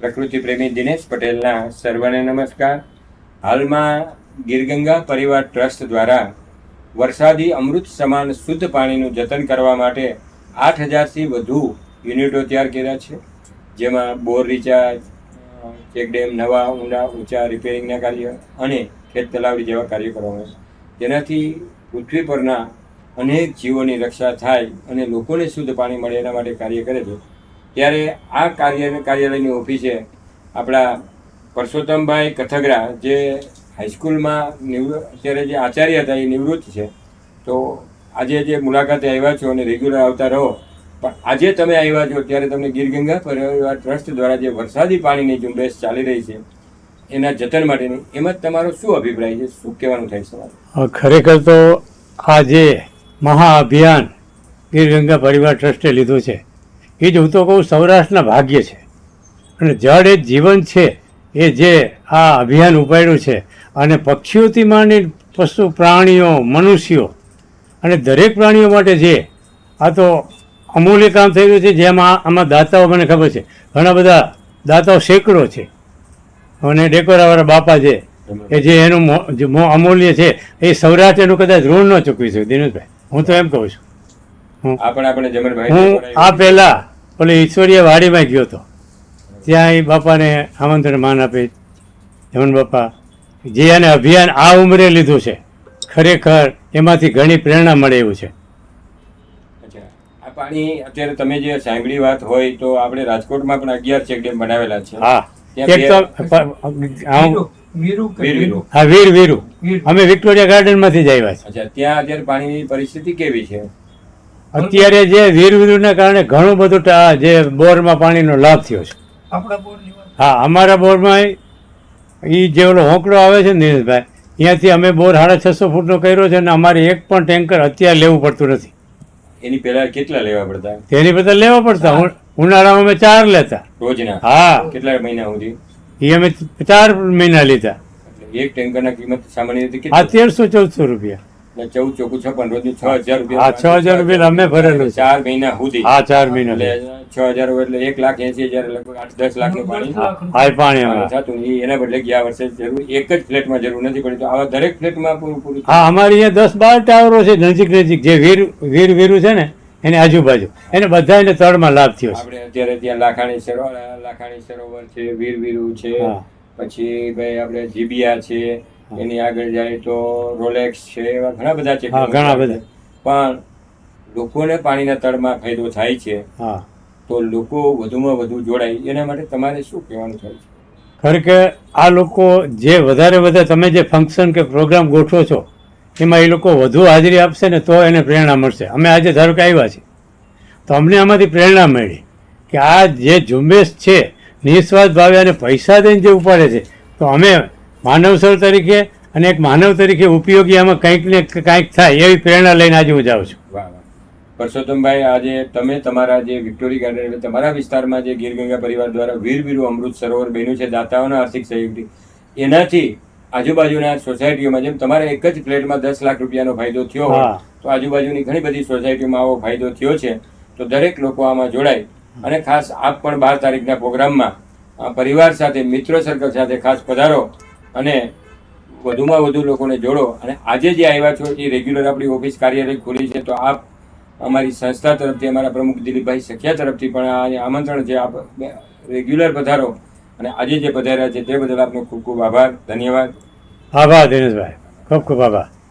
પ્રકૃતિ પ્રેમી દિનેશ પટેલના સર્વને નમસ્કાર. હાલમાં ગીરગંગા પરિવાર ટ્રસ્ટ દ્વારા વરસાદી અમૃત સમાન શુદ્ધ પાણીનું જતન કરવા માટે આઠ હજારથી વધુ યુનિટો તૈયાર કર્યા છે. જેમાં બોર રિચાર્જ ચેકડેમ નવા, ઊંડા, ઊંચા રિપેરિંગના કાર્ય અને ખેત તલાવડી જેવા કાર્ય કરવામાં આવે જેનાથી પૃથ્વી પરના અનેક જીવોની રક્ષા થાય અને લોકોને શુદ્ધ પાણી મળે એના માટે કાર્ય કરે છે. ત્યારે આ કાર્ય કાર્યાલયની ઓફિસે આપણા પરસોત્તમભાઈ કથગરા જે હાઈસ્કૂલમાં નિવૃ, અત્યારે જે આચાર્ય હતા એ નિવૃત્ત છે. તો આજે જે મુલાકાતે આવ્યા છો અને રેગ્યુલર આવતા રહો, પણ આજે તમે આવ્યા છો ત્યારે તમને ગીરગંગા પરિવાર ટ્રસ્ટ દ્વારા જે વરસાદી પાણીની ઝુંબેશ ચાલી રહી છે, એના જતન માટેની, એમાં તમારો શું અભિપ્રાય છે? શું કહેવાનું થાય છે ખરેખર તો આ જે મહાઅભિયાન ગીરગંગા પરિવાર ટ્રસ્ટે લીધું છે એ જ હું તો કહું સૌરાષ્ટ્રના ભાગ્ય છે. અને જળ એ જીવન છે એ જે આ અભિયાન ઉપાડ્યું છે. અને પક્ષીઓથી માંડી પશુ, પ્રાણીઓ, મનુષ્યો અને દરેક પ્રાણીઓ માટે જે આ તો અમૂલ્ય કામ થઈ રહ્યું છે જેમાં આમાં દાતાઓ મને ખબર છે. ઘણા બધા દાતાઓ સેંકડો છે. અને ડેકોરાવાળા બાપા છે કે જે એનું અમૂલ્ય છે, એ સૌરાષ્ટ્ર એનું કદાચ ઋણ ન ચૂકવી શકે. દિનેશભાઈ, હું તો એમ કહું છું. આ આપણે જમણભાઈ હું આ પહેલા ઓલી ઈશ્વરીય વાડીમાં ગયો હતો. ત્યાં એ બાપાને આમંત્રણ માન આપી. જમન બાપા જે એને અભિયાન આ ઉંમરે લીધું છે ખરેખર એમાંથી ઘણી પ્રેરણા મળે એવું છે. આ પાણી અત્યારે તમે જે સાંભળી વાત હોય તો આપણે રાજકોટમાં પણ અગિયાર ચેકડેમ બનાવેલા છે. હા. વીર વીરુ અમે વિક્ટોરિયા ગાર્ડનમાંથી જ આવ્યા છે ત્યાં અત્યારે પાણીની પરિસ્થિતિ કેવી છે? અત્યારે જે વીર વીરુના કારણે ઘણું બધું જે બોરમાં પાણીનો લાભ થયો છે. હા અમારા બોરમાં એ જે ઓલો હોંકડો આવે છે ને દિનેશભાઈ ત્યાંથી અમે બોર સાડા છસો ફૂટનો કર્યો છે અને અમારે એક પણ ટેન્કર અત્યારે લેવું પડતું નથી. એની પહેલા કેટલા લેવા પડતા? તેની બધા લેવા પડતા. ઉનાળામાં અમે ચાર લેતા. રોજના? હા. કેટલા મહિના સુધી? એ અમે ચાર મહિના લીધા. એક ટેન્કરના કિંમત સામાન્ય રીતે તેરસો ચૌદસો રૂપિયા. ચૌદ ચોખ્ખું છપ્પન રોજનું છ હજાર રૂપિયા છ હજાર રૂપિયા અમે ભરેલું ચાર મહિના સુધી. હા ચાર મહિના છ હજાર એટલે એક લાખ એસી હજાર લગભગ આઠ દસ લાખનું પાણી હા પાણી પાણી થતું એના બદલે ગયા વર્ષે જરૂર એક જ ફ્લેટમાં જરૂર નથી પડી. તો આવા દરેક ફ્લેટમાં પૂરું પૂરું હા અમારી અહીંયા દસ બાર ટાવરો છે નજીક નજીક. જે વીર વીર વીરુ છે ને એની આજુબાજુ. એને બધા તળ તળમાં લાભ થયો છે. આપણે અત્યારે ત્યાં લાખાણી સરોવર લાખાણી સરોવર છે વીર વીરુ છે પછી ભાઈ આપણે જીબિયા છે એની આગળ જાય તો રોલેક્સ છે એવા ઘણા બધા છે હા, ઘણા બધા. પણ લોકોને પાણીના તળમાં ફાયદો થાય છે. હા. તો લોકો વધુમાં વધુ જોડાય. એના માટે તમારે શું કહેવાનું થાય છે? કે આ લોકો જે વધારે વધારે તમે જે ફંક્શન કે પ્રોગ્રામ ગોઠવો છો એમાં એ લોકો વધુ હાજરી આપશે ને તો એને પ્રેરણા મળશે. અમે આજે ધારો કે આવ્યા છીએ. તો અમને આમાંથી પ્રેરણા મળી કે આ જે ઝુંબેશ છે નિસ્વાર્થ ભાવે અને પૈસા દઈને જે ઉપાડે છે તો અમે માનવસર તરીકે અને એક માનવ તરીકે ઉપયોગી આમાં કંઈક ને કંઈક થાય એવી પ્રેરણા લઈને આજે હું જાઉં છું. પરસોત્તમભાઈ આજે તમે તમારા જે વિક્ટોરી ગાર્ડન તમારા વિસ્તારમાં જે ગીર ગંગા પરિવાર દ્વારા વીર વીરુ અમૃત સરોવર બન્યું છે દાતાઓના આર્થિક સહયોગથી. એનાથી આજુબાજુના સોસાયટીઓમાં જેમ તમારે એક જ ફ્લેટમાં દસ લાખ રૂપિયાનો ફાયદો થયો હોય. તો આજુબાજુની ઘણી બધી સોસાયટીઓમાં આવો ફાયદો થયો છે. તો દરેક લોકો આમાં જોડાય. અને ખાસ આપ પણ બાર તારીખના પ્રોગ્રામમાં પરિવાર સાથે મિત્રો સર્કલ સાથે ખાસ પધારો. અને વધુમાં વધુ લોકોને જોડો. અને આજે જે આવ્યા છો, એ રેગ્યુલર આપણી ઓફિસ કાર્યાલય ખુલી છે. તો આપ અમારી સંસ્થા તરફથી, અમારા પ્રમુખ દિલીપભાઈ સખિયા તરફથી પણ આ આમંત્રણ છે, આપ રેગ્યુલર પધારો. અને આજે જે પધાર્યા છે, તે બદલ આપનો ખૂબ ખૂબ આભાર. ધન્યવાદ. આભાર, દિનેશભાઈ. ખૂબ ખૂબ આભાર.